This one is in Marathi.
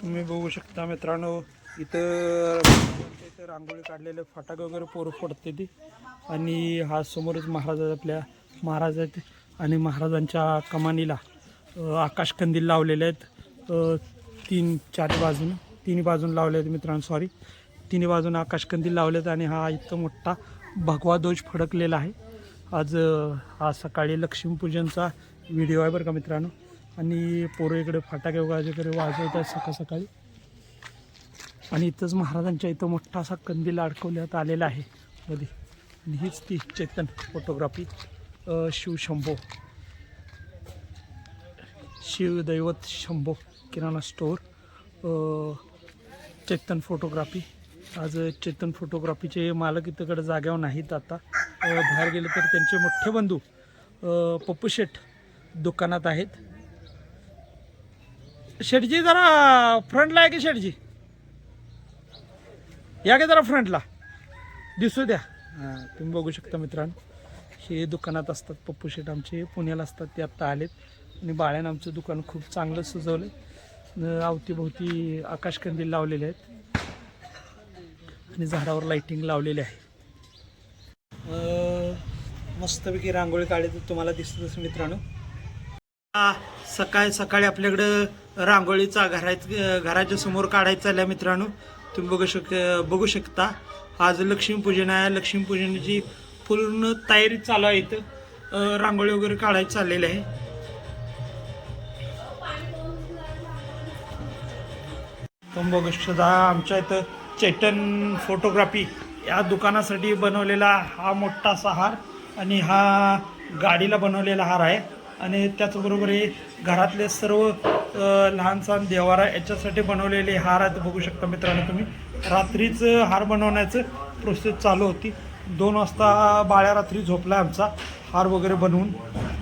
तुम्ही बघू शकता मित्रांनो इथं इथं रांगोळी काढलेले फटाके वगैरे पोरं फोडते ती. आणि हा समोरच महाराज आपल्या महाराज आहेत आणि महाराजांच्या कमानीला आकाशकंदील लावलेले आहेत. तीन चार बाजून तिन्ही बाजून लावले आहेत मित्रांनो सॉरी तिन्ही बाजून आकाशकंदील लावले आहेत आणि हा इथं मोठा भगवा ध्वज फडकलेला आहे. आज हा सकाळी लक्ष्मीपूजनचा व्हिडिओ आहे बरं का मित्रांनो? आणि पोरं इकडे फटाके वगैरे वाजवत आहेत सकाळ सकाळी. आणि इथंच महाराजांच्या इथं मोठा असा कंदील अडकवण्यात आलेला आहे. मध्ये आणि हीच ती Chetan photography. Shivshambho. Shivdaivat Shambho kirana store. Chetan photography. आज चेतन फोटोग्राफीचे मालक इथंकडे जाग्यावर नाहीत आता. बाहेर गेले तर त्यांचे मोठे बंधू पप्पू शेठ दुकानात आहेत. शेठजी जरा फ्रंटला आहे की शेठजी या की जरा फ्रंटला? दिसू द्या. हां तुम्ही बघू शकता मित्रांनो हे दुकानात असतात पप्पू शेठ आमचे पुण्याला असतात ते आत्ता आलेत. आणि बाळ्यानं आमचं दुकान खूप चांगलं सजवलं अवतीभोवती आकाशकंदील लावलेले आहेत. आणि झाडावर लाइटिंग लावलेली आहे. मस्तपैकी रांगोळी काढली तर तुम्हाला दिसत असेल मित्रांनो सकाळी सकाळी आपल्याकडं रांगोळीचा घरात घराच्या समोर काढायचा आल्या मित्रांनो. तुम्ही बघू शक बघू शकता. आज लक्ष्मीपूजन आहे. लक्ष्मीपूजनाची पूर्ण तयारी चालू आहे इथं. रांगोळी वगैरे काढायचं चाललेली आहे. तुम्ही बघू शकता आमच्या इथं चैतन फोटोग्राफी या दुकानासाठी बनवलेला हा मोठा असा हार आणि हा गाडीला बनवलेला हार आहे. आणि त्याचबरोबर हे घरातले सर्व लहान सहान देवारा याच्यासाठी बनवलेले हार आहेत बघू शकता मित्रांनो तुम्ही. रात्रीचं हार बनवण्याचं प्रोसेस चालू होती. दोन वाजता बाळ्या रात्री झोपला आमचा हार वगैरे बनवून.